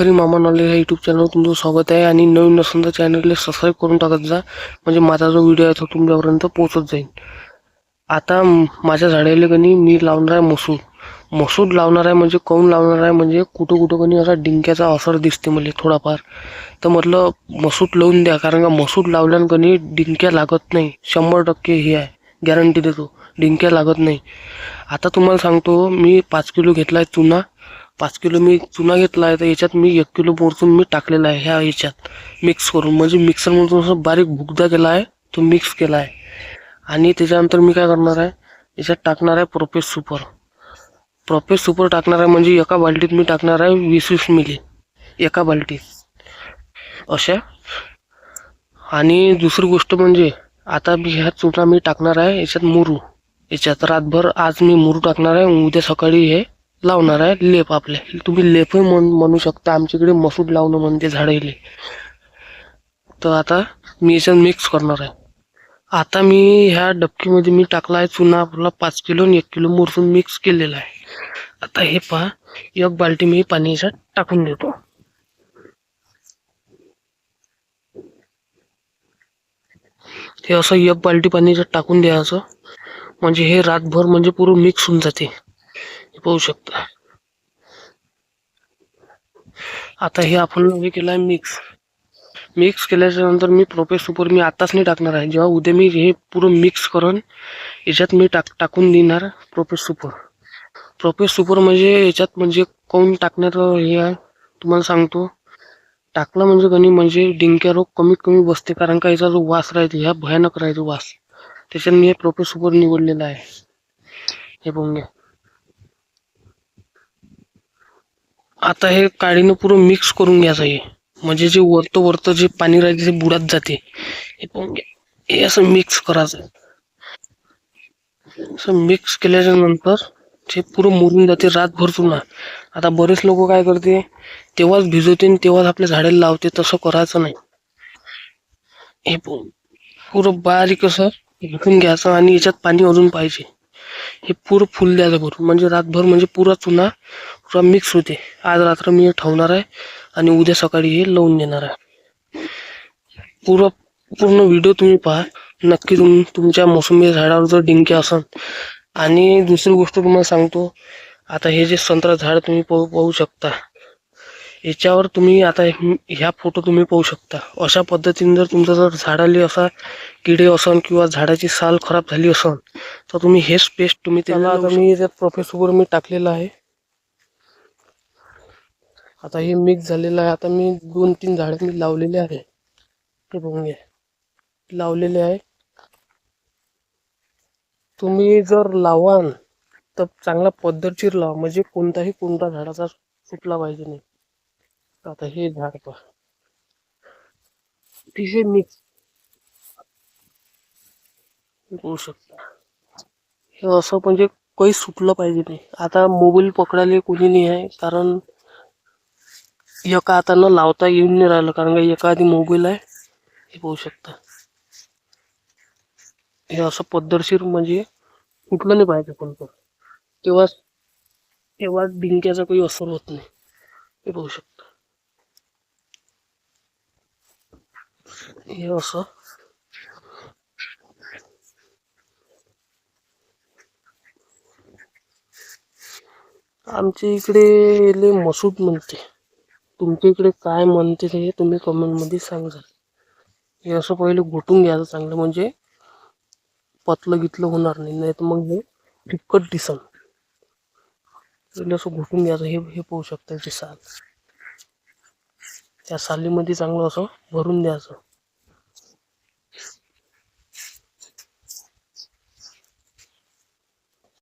शेतकरी मामा नॉलेज या युट्यूब चॅनल तुमचं स्वागत आहे आणि नवीन नसून तर चॅनलला सबस्क्राईब करून टाकत जा. म्हणजे माझा जो व्हिडिओ आहे तो तुमच्यापर्यंत पोहोचत जाईल. आता माझ्या झाडाला कनी मी लावणार आहे मसूर. मसूर लावणार आहे म्हणजे काऊन लावणार आहे म्हणजे कुठं कुठं कणी असा डिंक्याचा असर दिसते मला थोडाफार. तर म्हटलं मसूर लावून द्या कारण का मसूर लावल्यानं कनी डिंक्या लागत नाही. शंभर टक्के हे आहे. गॅरंटी देतो. डिंक्या लागत नाही. आता तुम्हाला सांगतो मी पाच किलो घेतला आहे चुना. पाच किलो मी चुना घेतला आहे तर याच्यात मी एक किलो पोरचून मी टाकलेला आहे ह्या याच्यात मिक्स करून. म्हणजे मिक्सरमधून असं बारीक भुगदा केला आहे तो मिक्स केला आहे. आणि त्याच्यानंतर मी काय करणार आहे याच्यात टाकणार आहे प्रोपेस सुपर प्रोपेस सुपर टाकणार आहे म्हणजे एका बाल्टीत मी टाकणार आहे वीस वीस मिली एका बाल्टीत. अशा. आणि दुसरी गोष्ट म्हणजे आता मी ह्या चुना मी टाकणार आहे याच्यात मुरू. याच्यात रातभर आज मी मुरू टाकणार आहे उद्या सकाळी हे लावणार आहे लेप आपले. तुम्ही लेपही म्हण म्हणू शकता आमच्याकडे मसूर लावणं म्हणते झाडायले. तर आता मी याच्यात मिक्स करणार आहे. आता मी ह्या डबकीमध्ये मी टाकला आहे चुना आपला पाच किलो आणि एक किलो मोरसून मिक्स केलेला आहे. आता हे पहा एक बाल्टी मी पाणी याच्यात टाकून देतो. हे असं एक बाल्टी पाणी याच्यात टाकून द्यायचं. म्हणजे हे रातभर म्हणजे पूर्ण मिक्स होऊन जाते. पाहू शकता. आता हे आपण हे केलं आहे मिक्स मिक्स केल्याच्यानंतर मी प्रोपेस सुपर मी आताच नाही टाकणार आहे. जेव्हा उद्या मी हे पुरं मिक्स करून याच्यात मी टाक टाकून देणार प्रोपेस सुपर प्रोपेस सुपर म्हणजे याच्यात म्हणजे कोण टाकण्याचं हे आहे तुम्हाला सांगतो. टाकला म्हणजे गणी म्हणजे डिंक्या रोग कमीत कमी बसते. कारण का याचा जो वास राहते ह्या भयानक राहतो वास. त्याच्यात मी हे प्रोपेस सुपर निवडलेला आहे. हे बोंग्या घ्या आता हे काळीनं पुरं मिक्स करून घ्यायचं हे म्हणजे जे वरतं वरतं जे पाणी राहते ते बुडात जाते. हे पाहून घ्या. हे असं मिक्स करायचं. असं मिक्स केल्याच्यानंतर ते पुरं मुरून जाते रातभर चुना आता बरेच लोक काय करते तेव्हाच भिजवते आणि तेव्हाच आपल्या झाडाला लावते तसं करायचं नाही. हे पाहून. पुरं बारीक असं घेऊन घ्यायचं आणि याच्यात पाणी अजून पाहिजे. हे पूर फुल द्यायचं भरून म्हणजे रातभर म्हणजे पुरा चुना पुरा मिक्स होते. आज रात्र मी हे ठेवणार आहे आणि उद्या सकाळी हे लावून देणार आहे. पुरा पूर्ण व्हिडिओ तुम्ही पहा. नक्की तुम तुमच्या मोसंबी झाडावर जर डिंके असन. आणि दुसरी गोष्ट तुम्हाला सांगतो आता हे जे संत्रा झाड तुम्ही पाहू पाहू शकता. याच्यावर तुम्ही आता हे- ह्या फोटो तुम्ही पाहू शकता. अशा पद्धतीने जर तुमचं जर झाडाले असा किडे असन किंवा झाडाची साल खराब झाली असन तर तुम्ही हेच पेस्ट तुम्ही त्याला आता मी त्यात प्रोफेसवर मी टाकलेलं आहे. आता हे मिक्स झालेलं आहे. आता मी दोन तीन झाडं मी लावलेले आहे. हे बघून घ्या. लावलेले आहे. तुम्ही जर लावाल तर चांगला पद्धतशीर लावा. म्हणजे कोणताही कोणता झाडाचा सुटला पाहिजे नाही. आता हे झाड पहा. अतिशय मिक्स होऊ शकता. हे असं म्हणजे काही सुटलं पाहिजे नाही. आता मोबाईल पकडायला कोणी नाही आहे कारण एका हातानं लावता येऊन नाही राहिलं कारण का एका आधी मोबाईल आहे. हे पाहू शकता. हे असं पद्धतशीर म्हणजे कुठलं नाही पाहिजे कोणतं. तेव्हा तेव्हा डिंक्याचा काही असर होत नाही. हे पाहू शकता. हे असं आमच्या इकडे याले मसूद म्हणते. तुमच्या इकडे काय म्हणते ते तुम्ही कमेंटमध्ये सांगा. हे असं पहिले घोटून घ्यायचं चांगलं म्हणजे पतलं गितलं होणार नाही नाही तर मग हे फिक्कट दिसन. पहिले असं घोटून घ्यायचं हे हे पाहू शकता याची त्या सालीमध्ये चांगलं असं भरून द्यायचं.